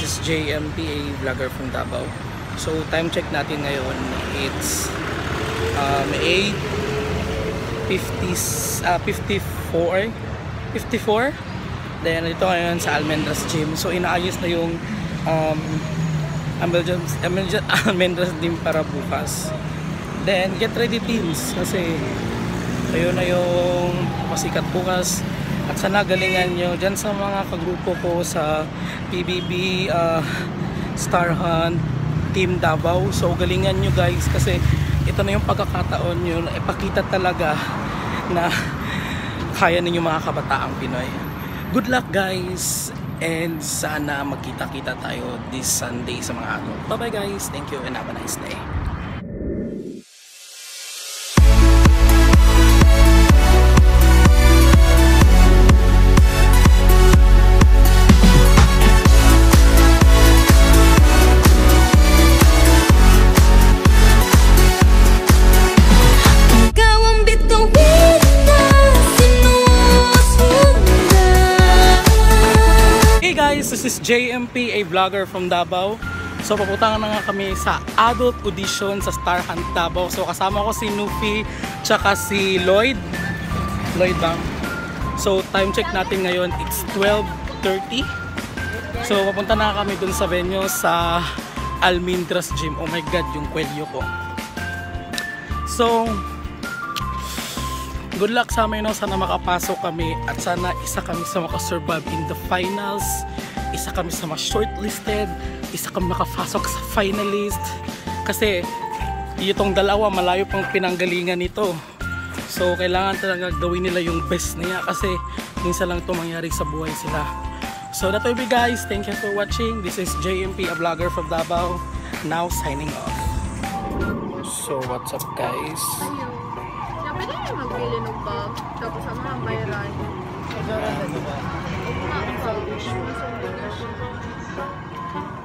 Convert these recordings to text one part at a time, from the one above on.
Is JMPA vlogger from Davao. So time check natin ngayon, it's um, 8.50, uh, 54, 54. Then ito ngayon sa Almendras Gym. So inaayos na yung um, Almendras, Almendras, Gym para bukas. Then get ready teams kasi ayun na yung pasikat bukas at sana galingan nyo dyan sa mga kagrupo ko sa PBB uh, Star Hunt Team Davao. So galingan nyo guys kasi ito na yung pagkakataon nyo na ipakita talaga na kaya ninyo mga kabataang Pinoy. Good luck guys and sana magkita-kita tayo this Sunday sa mga ano. Bye bye guys. Thank you and have a nice day JMP, a vlogger from Davao. So papunta na nga kami sa adult audition sa Star Hunt Davao. So kasama ko si Nufi tsaka si Lloyd. Lloyd bang? So time check natin ngayon, it's 12.30. So papunta na kami dun sa venue sa Almindras Gym. Oh my god, yung kwelyo ko. So, good luck sa amin no? sana makapasok kami at sana isa kami sa makasurvive in the finals isa kami sa mga shortlisted. Isa kami makapasok sa finalist. Kasi itong dalawa malayo pang pinanggalingan nito. So kailangan talaga gawin nila yung best niya kasi minsan lang ito mangyari sa buhay sila. So that will be guys. Thank you for watching. This is JMP a vlogger from Davao. Now signing off. So what's up guys? Sabi na magbili ng bag, tapos ang mga bayaran.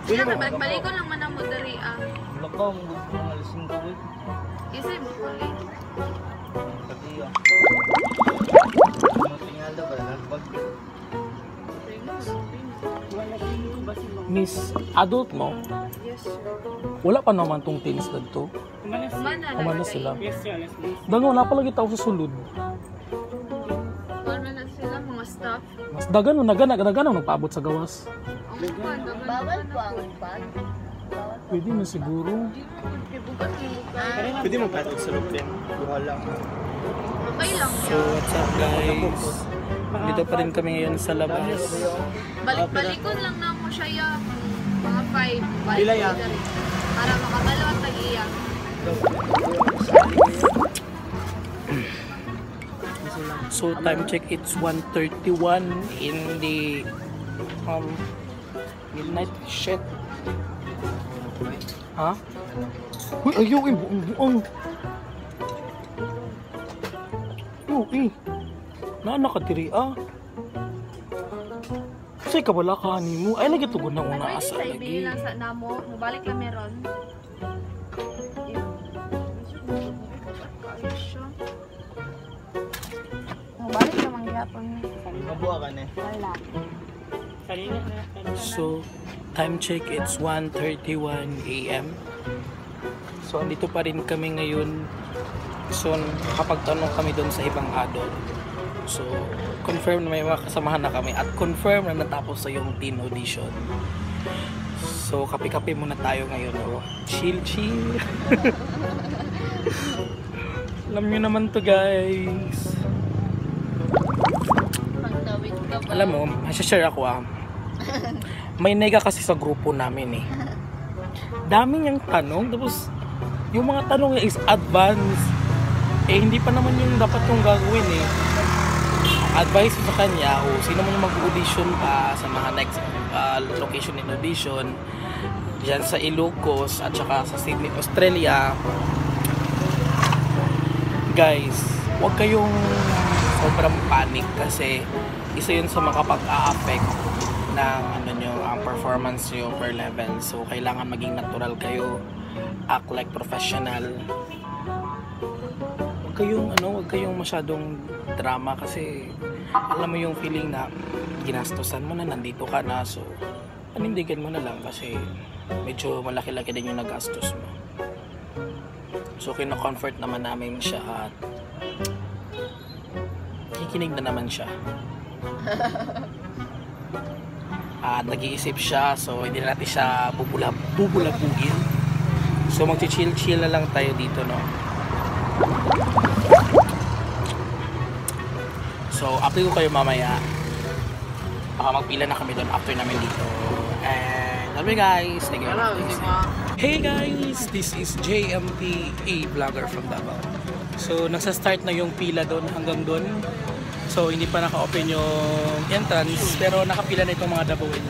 Kaya balik-balik ko lang man ang modari ang Lakaw, mo gusto ng alising ko eh. isa mo kuli. Pati ah. Matingala ba? Nagbag. Miss adult mo Yes, sir. wala pa naman tong teens dito Umana na Umana lang sila. kayo. Dano na pala kita sa sulod. Mas dagan na gana gana nagpaabot sa gawas. Bawal po ang. Pwede na siguro. Pwede mo patag sa loob din. Buha lang. Okay lang So what's up guys? Dito pa rin kami ngayon sa labas. Balik-balikon lang na mo siya ya. Mga 5. Balik rin. Para makabalawat tag So time check it's 1:31 in the um midnight shit. Ha? Uy, ayaw eh, buong buong. Yo, eh. Na nakadiri ah. Kasi kabala ka ni mo. Ay, lagi tugon na una Pwede asa lagi. lang sa namo. Mabalik lang meron. Gyapon. Mabuha ka na. Wala. So, time check, it's 1.31 a.m. So, andito pa rin kami ngayon. So, nakapagtanong kami doon sa ibang adult. So, confirm na may mga kasamahan na kami at confirm na natapos sa yung teen audition. So, kape-kape muna tayo ngayon. Oh. Chill, chill. Alam nyo naman to guys. Alam mo, share ako ah. May nega kasi sa grupo namin eh. Dami niyang tanong, tapos yung mga tanong niya is advanced. Eh, hindi pa naman yung dapat yung gagawin eh. Advice sa kanya, o sino man yung mag-audition pa sa mga next uh, location in audition, dyan sa Ilocos at saka sa Sydney, Australia, guys, huwag kayong sobrang panic kasi isa yun sa makapag-a-affect ng ano nyo, ang performance nyo per level. So, kailangan maging natural kayo. Act like professional. Huwag kayong, ano, huwag kayong masyadong drama kasi alam mo yung feeling na ginastosan mo na, nandito ka na. So, panindigan mo na lang kasi medyo malaki-laki din yung nagastos mo. So, kino-comfort naman namin siya at kikinig na naman siya. At nag-iisip siya, so hindi na natin siya bubula, bubulabugin. So, mag-chill-chill na lang tayo dito, no? So, update ko kayo mamaya. Baka magpila na kami doon after namin dito. And, love you guys. Thank you. Hey guys! This is JMP, a vlogger from Davao. So, nagsa-start na yung pila doon hanggang doon. So, hindi pa naka-open yung entrance, pero nakapila na itong mga Davaoin.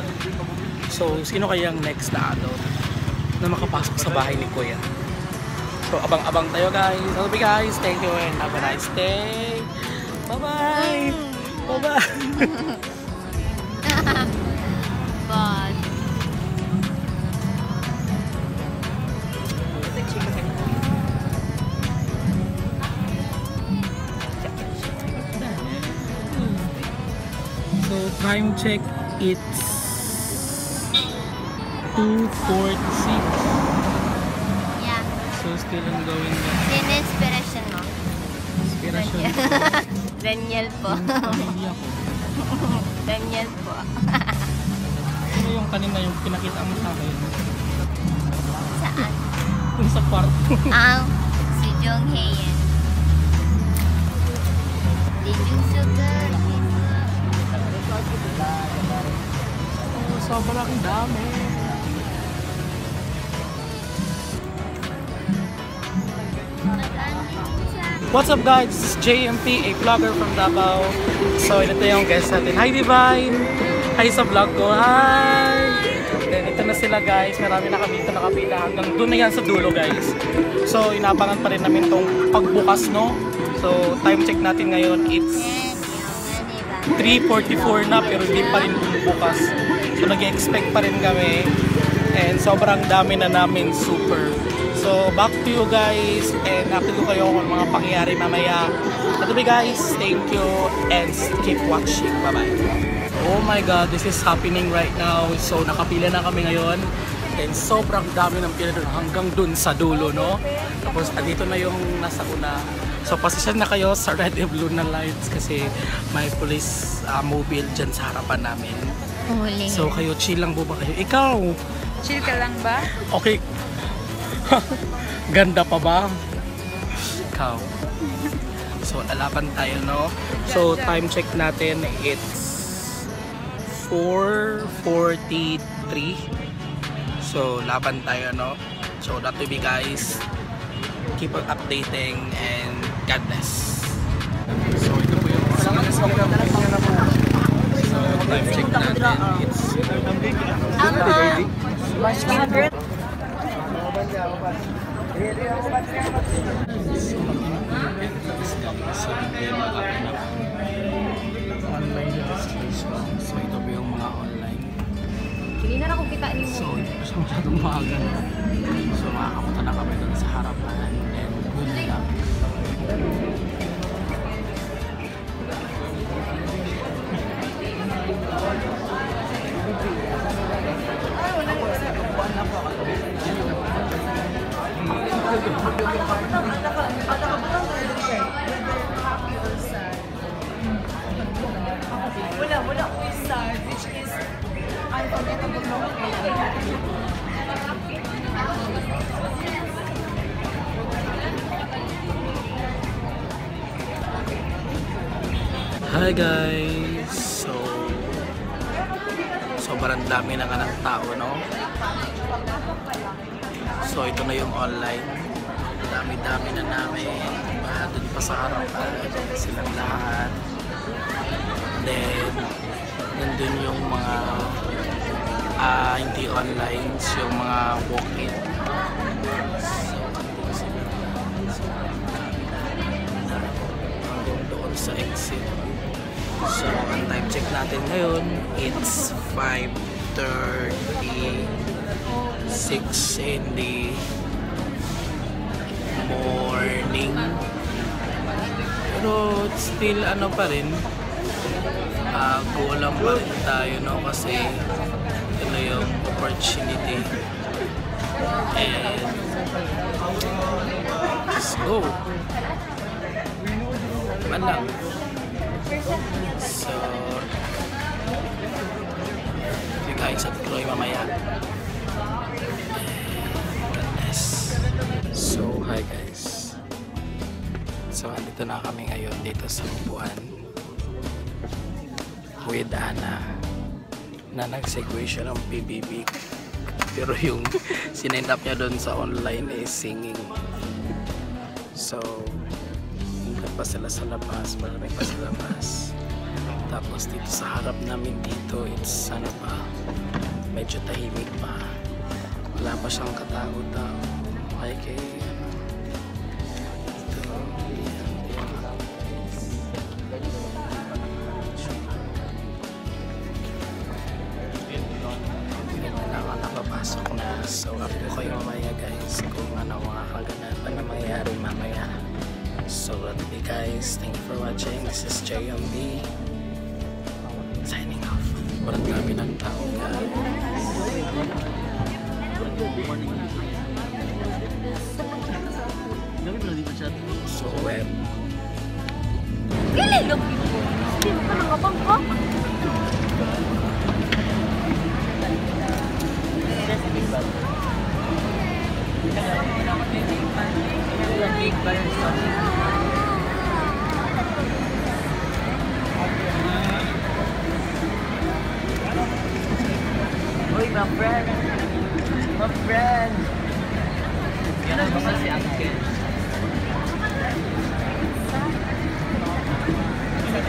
So, sino kayang next na ano na makapasok sa bahay ni Kuya? So, abang-abang tayo guys. You guys. Thank you and have a nice day. Bye-bye! Bye-bye! time check it's 2.46 yeah. So still ongoing na Sino inspiration mo? inspiration Daniel po. Daniel po. Ano yung kanina yung pinakita mo sa akin Saan? Yung sa kwarto Ang si Jong Hayen. Lijung sugar. Oh, Sobrang dami What's up guys? This is JMP, a vlogger from Davao. So ito yung guest natin. Hi Divine! Hi sa vlog ko. Hi! Then ito na sila guys. Marami na kami ito nakapila. Hanggang doon na yan sa dulo guys. So inabangan pa rin namin tong pagbukas no. So time check natin ngayon. It's 3.44 na pero hindi pa rin bukas. So nag-expect pa rin kami. And sobrang dami na namin super. So back to you guys and update ko kayo kung mga pangyayari mamaya. Ito be guys, thank you and keep watching. Bye bye. Oh my god, this is happening right now. So nakapila na kami ngayon. And sobrang dami ng pila doon hanggang dun sa dulo, no? Tapos andito na yung nasa una. So pasisyan na kayo sa red and blue na lights kasi may police uh, mobile dyan sa harapan namin. Huli. So kayo chill lang po ba kayo? Ikaw, Chill ka lang ba? okay. Ganda pa ba? Ikaw. So lalaban tayo no. So time check natin it's 4:43. So laban tayo no. So that will be guys. Keep on updating and God bless. So ito po yung So time check natin it's. Online registration. So, ito po yung mga online. Hindi na ako kita ni So, hindi pa siya masyadong maaga. So, makakapunta na kami doon sa harapan. Hi guys! So, sobrang dami na nga ng tao, no? So, ito na yung online. Dami-dami na namin. Doon pa sa harapan. Silang lahat. Then, nandun yung mga ah hindi online, yung mga walk-in. So, andun sila. So, hanggang doon sa exit. So, ang time check natin ngayon, it's 5.36 in the morning. Pero still ano pa rin, uh, gulang pa rin tayo no kasi ito yung opportunity. And let's go. Man lang. So, kain sa Tuloy mamaya. Goodness. So, hi guys. So, andito na kami ngayon dito sa Bubuan with Ana na nag-segue siya ng PBB pero yung sinend up niya doon sa online is singing. So hindi pa sila sa labas maraming pa sa labas. Tapos dito sa harap namin dito it's ano pa medyo tahimik pa. Wala pa siyang katao-tao like Pili lang people. Hindi mo ka nangabang ka. Uy, my friend! My friend! Yan ang basta si Uncle. Hi,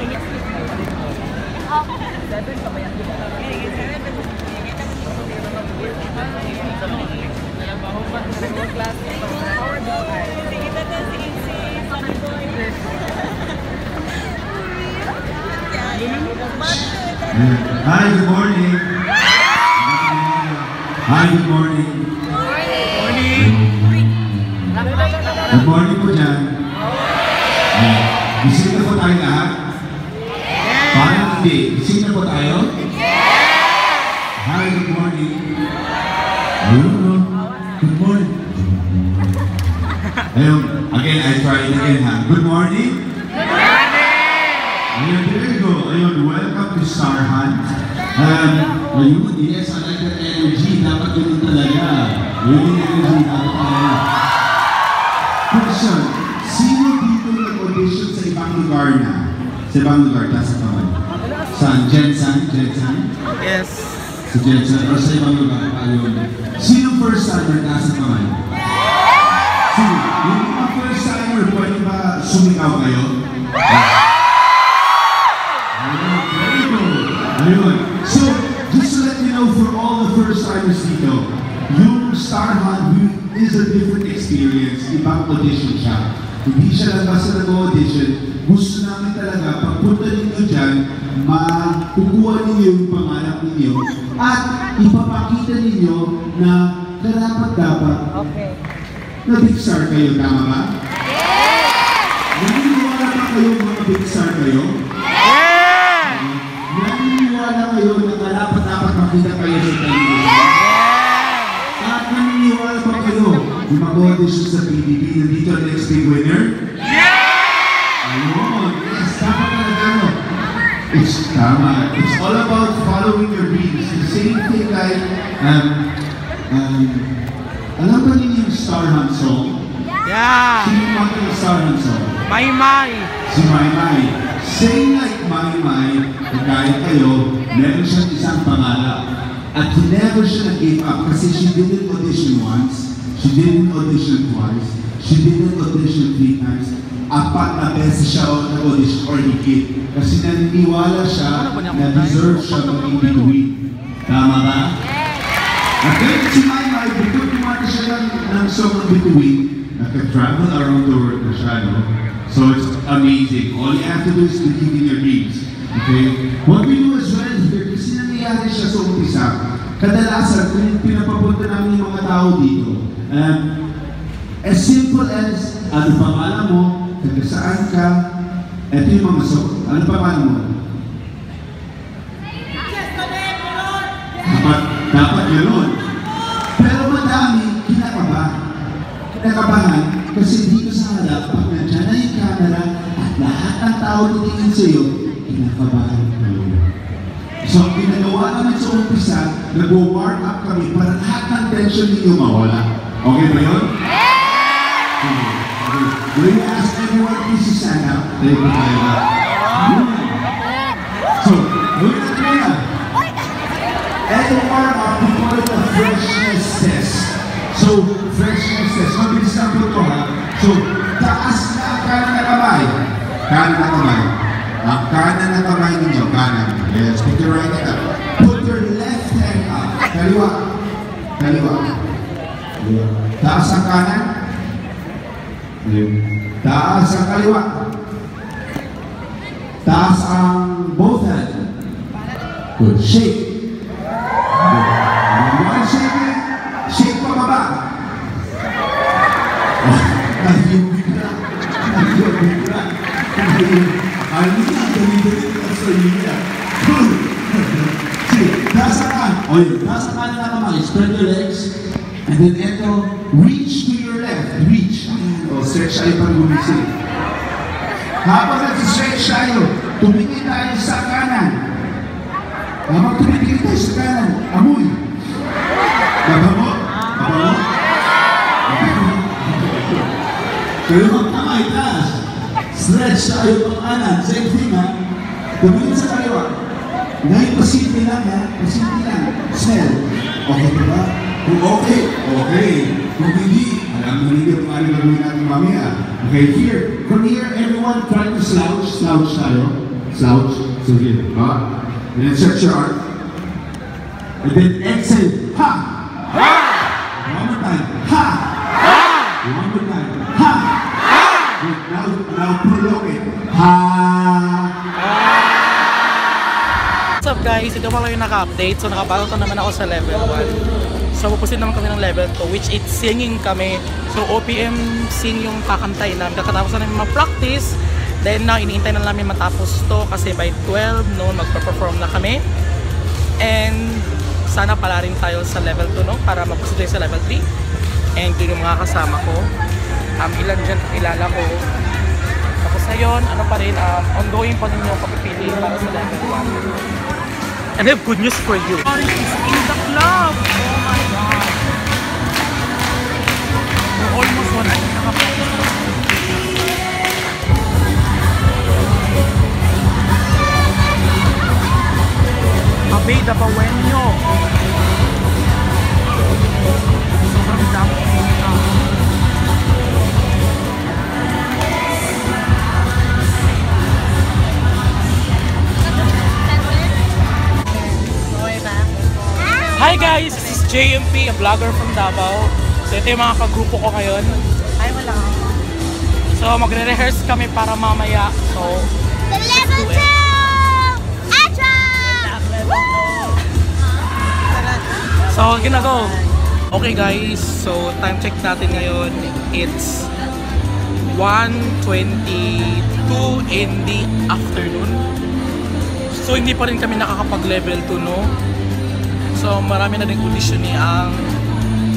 good morning. Hi, good morning. Good morning po dyan. Gising na po tayo lahat? Paano hindi? Na po tayo? Hi, good morning. Ayun, no? Good morning. Ayun, again, I try it again ha. Good morning. Ayun, there you go. Ayun, welcome to Star Hunt. Um, ayun, yes, I like that energy. Dapat ganun talaga. Yun yung energy dapat talaga. Question, sino dito nag-audition sa ibang lugar na? Sa ibang lugar. Saan? Jensen? Yes. Si Jensen, o sa ibang lugar, ayun. Sino first timer, ang kamay? Sino? Yung mga first timer, pwede ba sumigaw kayo? Ayun. So, just to let you know, for all the first timers dito, yung Star Hunt is a different experience. Ibang audition siya. Hindi siya lang basta nag-audition. Gusto namin talaga, pagpunta ninyo dyan, makukuha ninyo yung pangarap ninyo at ipapakita ninyo na karapat dapat na big star kayo. Tama ba? Naniniwala ba kayo mga big star kayo? Naniniwala kayo na karapat dapat makita kayo sa television? At naniniwala ba kayo yung mag-audition sa PBB na dito ang next big winner? Ayun, It's tama. It's all about following your dreams. The same thing like, um, um, alam ba ninyo yung Star Hunt song? Yeah. Sino yung mga Star Hunt song? May may. Si Mai Mai. Same like Mai Mai, kagaya kayo, meron siyang isang pangarap. At never siya nag-give up kasi she didn't audition once, she didn't audition twice, she didn't audition three times. Apat na beses siya nag-audition or higit. Kasi naniniwala siya na deserve siya maging bituin. Tama ba? At then si Mai, before kumata siya ng, ng song ng bituin, naka-travel around the world na siya, no? So it's amazing. All you have to do is believe in your dreams. Okay? What we do as well here, kasi nangyayari siya sa umpisa, kadalasan, kung pinapapunta namin yung mga tao dito, um, as simple as, ano pangalan mo, taga saan ka, eto yung mga song, ano pangalan mo? Dapat, Dapat gano'n. Pero madami, kinakabahan. Kinakabahan kasi dito sa harap, pag nandiyan na yung camera at lahat ng tao titingin sa iyo, kinakabahan ka. So, ang ginagawa naman sa umpisa, nag-warm up kami para lahat ng tension ninyo mawala. Okay ba yun? Okay. Okay. Tayo ba? So, look at me na. And warm up before test. So, freshness test. Mabilis lang po ito. So, taas na ang kanan na kamay. Kanan na kamay. Ang kanan na kamay ninyo. Kanan. Yes, put your right hand up. Put your left hand up. Kaliwa. Kaliwa. Kaliwa. Taas ang kanan. Taas ang kaliwa. Taas ang both hand. Good. Shake. Good. One shake it. Shake pababa. Ayun bigla. Ayun bigla. Ayun. Ayun na. Dali-dali ka sa inyo. Good. Sige. Taas ang na kamay. Spread your legs. And then eto, reach to your left. Reach. Ayan. O, stretch tayo pag gumising. Habang nag-stretch tayo, tumingin tayo sa kanan. Habang tumingin tayo sa kanan, amoy. Mabango? Mabango? Kayo ang kamay, taas. Stretch tayo pang kanan. Same thing ha. Tumingin sa kaliwa. Ngayon, pasimple lang ha. Pasimple lang. Smell. Okay ba ba? Kung okay, okay. Kung hindi, mo hindi kung ano gagawin natin mamaya. Okay, here. From here, everyone try to slouch. Slouch tayo. Slouch. So here. Ha? And then stretch your arm. And then exhale. Ha! Ha! One more time. Ha! Ha! One more time. Ha! Good. Now, now prolong it. Ha! What's up guys? Ito pa lang yung naka-update. So nakabago naman ako sa level 1. So pupusin naman kami ng level 2 which is singing kami. So OPM sing yung kakantay namin. Kakatapos na namin mag-practice. Then now iniintay na namin matapos to kasi by 12 noon magpa-perform na kami. And sana pala rin tayo sa level 2 no para mapusin tayo sa level 3. And yun yung mga kasama ko. Um, ilan dyan kilala ko. Tapos ngayon, ano pa rin, um, ongoing pa rin yung kapipili para sa level 1. And I have good news for you. Orange is in the club! We're almost one hour nakapokus. Abay, Dabawenyo! Sobrang dami na. Hi guys! This is JMP, a vlogger from Davao. So ito yung mga kagrupo ko ngayon. Ay, wala. So magre-rehearse kami para mamaya. So, The level do it. 2! Action! so ginago. Okay guys, so time check natin ngayon. It's 1.22 in the afternoon. So hindi pa rin kami nakakapag level 2 no. So marami na din audition ni ang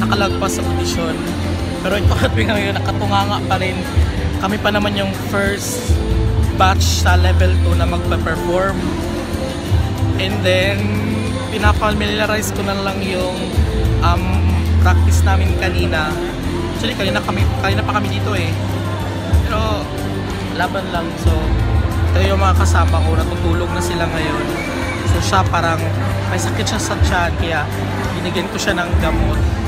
nakalagpas sa audition. Pero ito kami ngayon nakatunganga pa rin. Kami pa naman yung first batch sa level 2 na magpa-perform. And then pinapamiliarize ko na lang yung um, practice namin kanina. Actually kanina kami kanina pa kami dito eh. Pero laban lang so ito yung mga kasama ko natutulog na sila ngayon. So siya parang may sakit siya sa tiyan kaya binigyan ko siya ng gamot.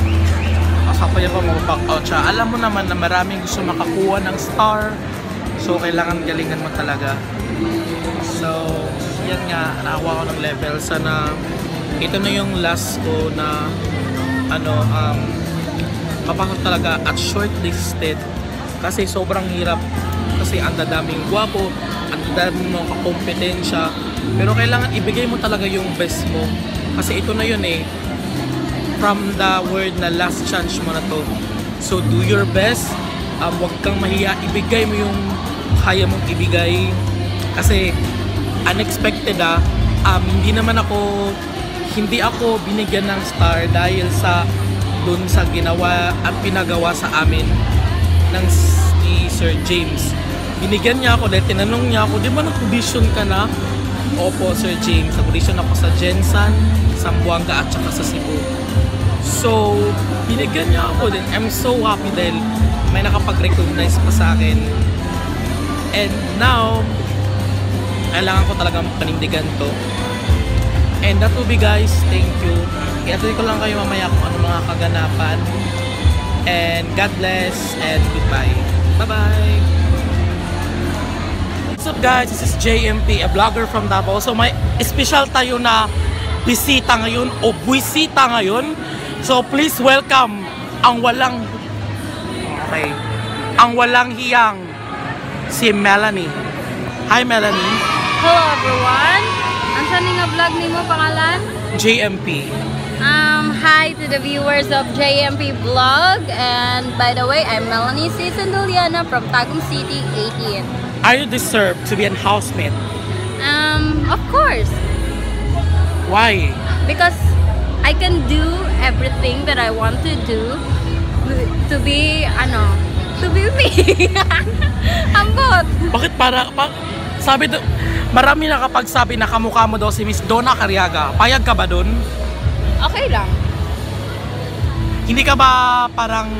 Ako pa mag-back out siya. Alam mo naman na maraming gusto makakuha ng star. So kailangan galingan mo talaga. So yan nga, nakakuha ko ng level. Sana ito na yung last ko na ano, um, papasok talaga at shortlisted kasi sobrang hirap kasi ang dadaming gwapo ang dadaming mga kakompetensya pero kailangan ibigay mo talaga yung best mo kasi ito na yun eh from the word na last chance mo na to so do your best um, huwag kang mahiya ibigay mo yung kaya mong ibigay kasi unexpected ah um, hindi naman ako hindi ako binigyan ng star dahil sa dun sa ginawa at pinagawa sa amin ng s- ni Sir James. Binigyan niya ako dahil tinanong niya ako, di ba nag-audition ka na? Opo, Sir James. Nag-audition ako sa Jensan, Sambuanga at saka sa Cebu. So, binigyan niya ako din. I'm so happy dahil may nakapag-recognize pa sa akin. And now, kailangan ko talagang panindigan to. And that will be guys, thank you. Iatuloy ko lang kayo mamaya kung ano mga kaganapan. And God bless and goodbye. Bye-bye! What's up guys? This is JMP, a vlogger from Davao. So may special tayo na bisita ngayon o buwisita ngayon. So please welcome ang walang okay, ang walang hiyang si Melanie. Hi Melanie, Hello everyone! Ang saan nga vlog nimo pangalan? JMP. Um, hi to the viewers of JMP Vlog. And by the way, I'm Melanie C. Sanduliana from Tagum City, 18. Are you deserve to be an housemate? Um, of course, Why? because I can do everything that I want to do to be, ano, to be me. Ambot! Bakit para, pa, sabi do, marami nakapagsabi na kamukha mo daw si Miss Donna Cariaga. Payag ka ba dun? Okay lang. Hindi ka ba parang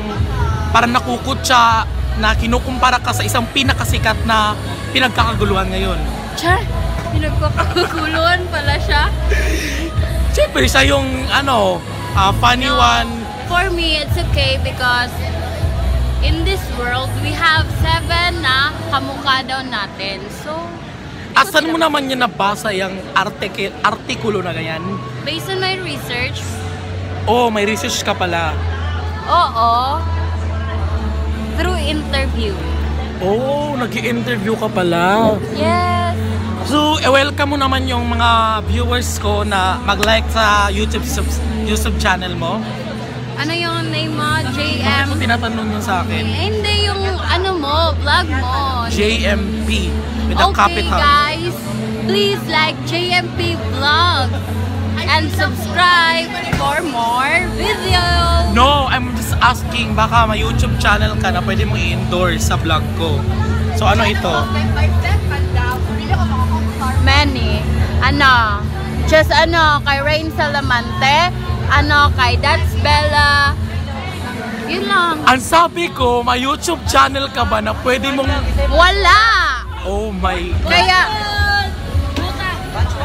parang nakukutsa na kinukumpara ka sa isang pinakasikat na pinagkakaguluhan ngayon? Char! Pinagkakaguluhan pala siya. Siyempre siya yung ano, ah, funny No, one. For me, it's okay because in this world, we have seven na kamukha daw natin. So, Asan mo naman yun nabasa yung article, artikulo na ganyan? based on my research, Oh, may research ka pala. oo, through interview. Oh, nag interview ka pala. Yes! So, eh, welcome mo naman yung mga viewers ko na mag-like sa YouTube sub- YouTube channel mo. Ano yung name mo? Bakit mo JM? tinatanong yun sa akin? Eh, Hindi yung ano mo, vlog mo. JMP with a okay, capital. guys, please like JMP Vlog and subscribe for more videos. No, I'm just asking, baka may YouTube channel ka na pwede mo i-endorse sa vlog ko. So, ano ito? Many. Ano, just ano, kay Rain Salamante, ano, kay That's Bella. Yun lang. Ang sabi ko, may YouTube channel ka ba na pwede mong... Wala! Oh my... Kaya,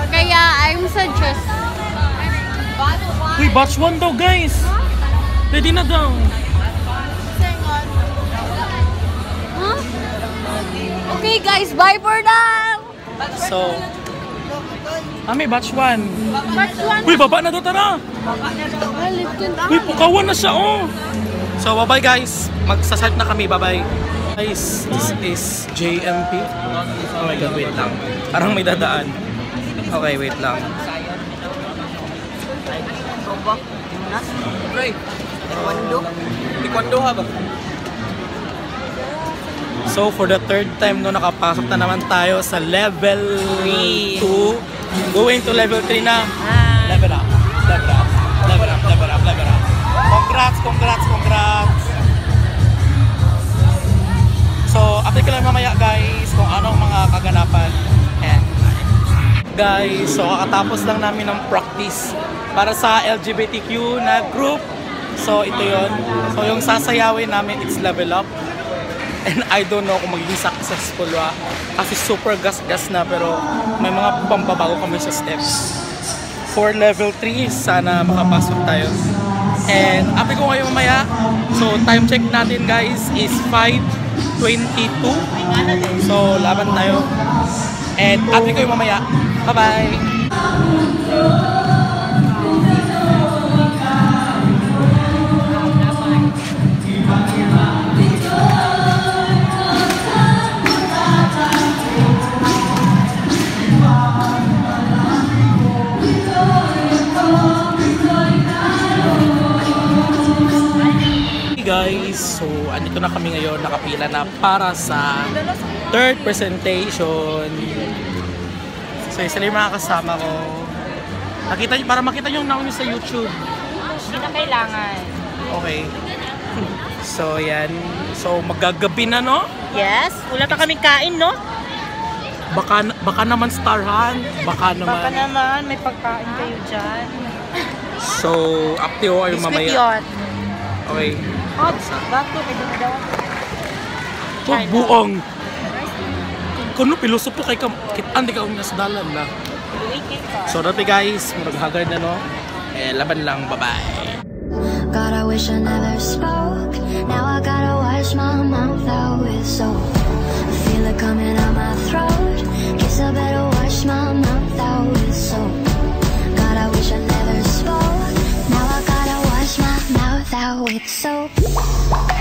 kaya I'm suggest. Uy, batch 1 daw, guys! Pwede na daw. Huh? Okay guys, bye for now! So... Ah, may batch 1. Part 1. Uy, baba na daw, tara! Uy, pukawan na siya, oh! So, bye-bye guys. Magsasart na kami, bye-bye. Guys, this is JMP. Oh my God, wait lang. Parang may dadaan. Okay, wait lang. Taekwondo ha ba? So, for the third time no, nakapasok na naman tayo sa level 2. Going to level 3 na. Level up. Level up. Level up. Level up. Level up. Congrats, congrats, congrats. So, update ko lang mamaya guys kung anong mga kaganapan. Ayan. Guys, so kakatapos lang namin ng practice para sa LGBTQ na group. So, ito yon. So, yung sasayawin namin, it's level up. And I don't know kung magiging successful ba. Kasi super gas-gas na pero may mga pambabago kami sa steps. For level 3, sana makapasok tayo. And update ko ngayon mamaya. So time check natin guys is 5.22. So laban tayo. And update ko yung mamaya. Bye-bye! So andito na kami ngayon, nakapila na para sa third presentation. So isa lang yung mga kasama ko. Nakita para makita yung naon sa YouTube. Hindi na kailangan. Okay. So, yan. So, magagabi na, no? Yes, wala pa kaming kain, no? Baka, baka naman starhan. Baka naman. Baka naman, may pagkain kayo dyan. So, up to you or Biscuit mamaya. yun. Okay. Hot, bato, may daw. So, buong. Kuno pilosopo kay kam kitan di ka unya sa dalan na. So, dati guys, murag haggard na no. Eh, laban lang. Bye-bye. God, I wish I never spoke. Now I gotta wash my mouth out with soap. I feel it coming out my throat. Guess I better wash my mouth out with soap. I never spoke.